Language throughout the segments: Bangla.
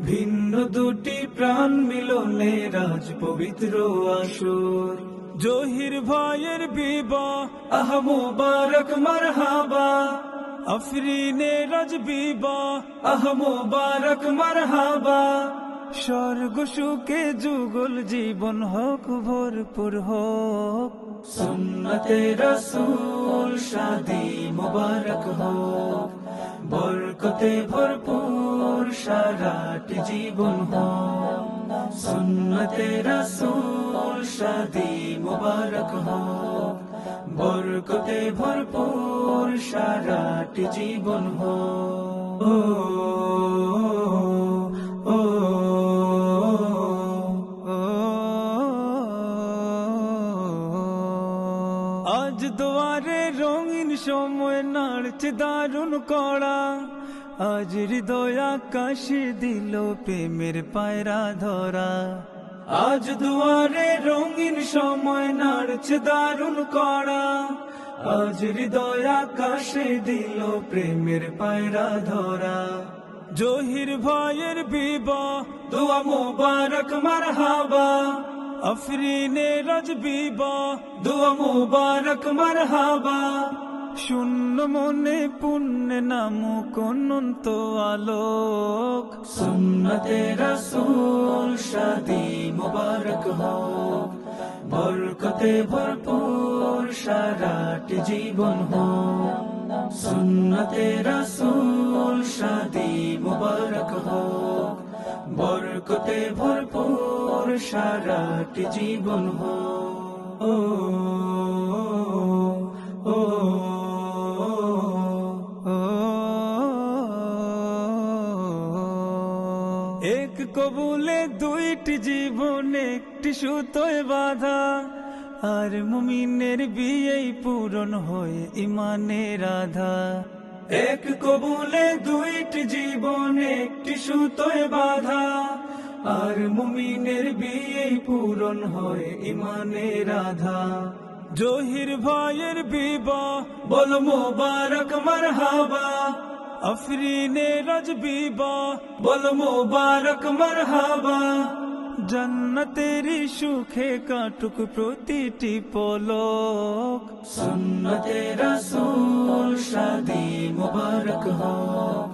ভিন্ন দুটি প্রাণ মিলনে রাজ পবিত্র আসর। জহির ভাইয়ের বিবাহ আহ মুবারক মারহাবা। আফরিনে রাজ বিবাহ আহ মুবারক মারহাবা। স্বর্গ সুখে যুগল জীবন হোক ভরপুর হোক। সুন্নতে রসুল শাদি মুবারক হোক বরকতে ভরপুর সারাটি জীবন সুন্নতে রসুল শাদি মুবারক হোক বরকতে ভরপুর সারাটি জীবন হোক ও, আজ দুয়ারে রঙিন সময় নাড়ছে দারুণ কড়া। আজ হৃদয় আকাশে দিল প্রেমের পায়রা ধরা। আজ দুয়ারে রঙিন সময় নাড়ছে দারুণ করা আজ হৃদয় আকাশে দিল প্রেমের পায়রা ধরা। জহির ভাইয়ের বিবাহ, দোয়া মুবারক, মারহাবা। আফরিনে রজ বিবাহ, দোয়া মুবারক, মারহাবা। শূন্য মনে পুণ্য নাম অনন্ত আলোক। সুন্নতে রসুল শাদি মুবারক হোক, বরকতে ভরপুর সারাটি জীবন হোক। সুন্নতে রসুল শাদি মুবারক হোক, বরকতে ভরপুর সারাটি জীবন হোক। এক কবুলে দুইটি জীবন, একটি সুতোয় বাধা। আর মুমিনের বিয়েই পূরণ হয়ে ইমানের রাধা এক কবুলে দুইটি জীবন, একটি সুতোয় বাধা। আর মুমিনের বিয়েই পূরণ হয় ইমানের রাধা জহির ভাইয়ের বিবাহ, বল মোবারক, মারহাবা। রজ বিবাহ বল মোবারক মারহাবা। জন্নতেরি সুখে কাটুক প্রতিটি পলক। সুন্নতে রসুল শাদি মুবারক হোক,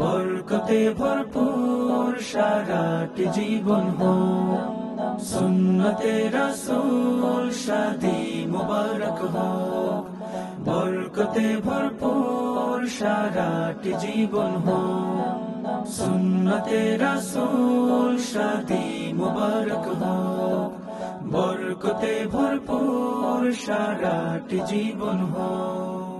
বরকতে ভরপুর সারাটি জীবন হোক। সুন্নতে রসুল শাদি মুবারক হোক। বরকতে ভরপুর সারাটি জীবন হোক। সুন্নতে সাদি মুবারক হোক। বরকতে ভরপুর সারাটি জীবন হোক।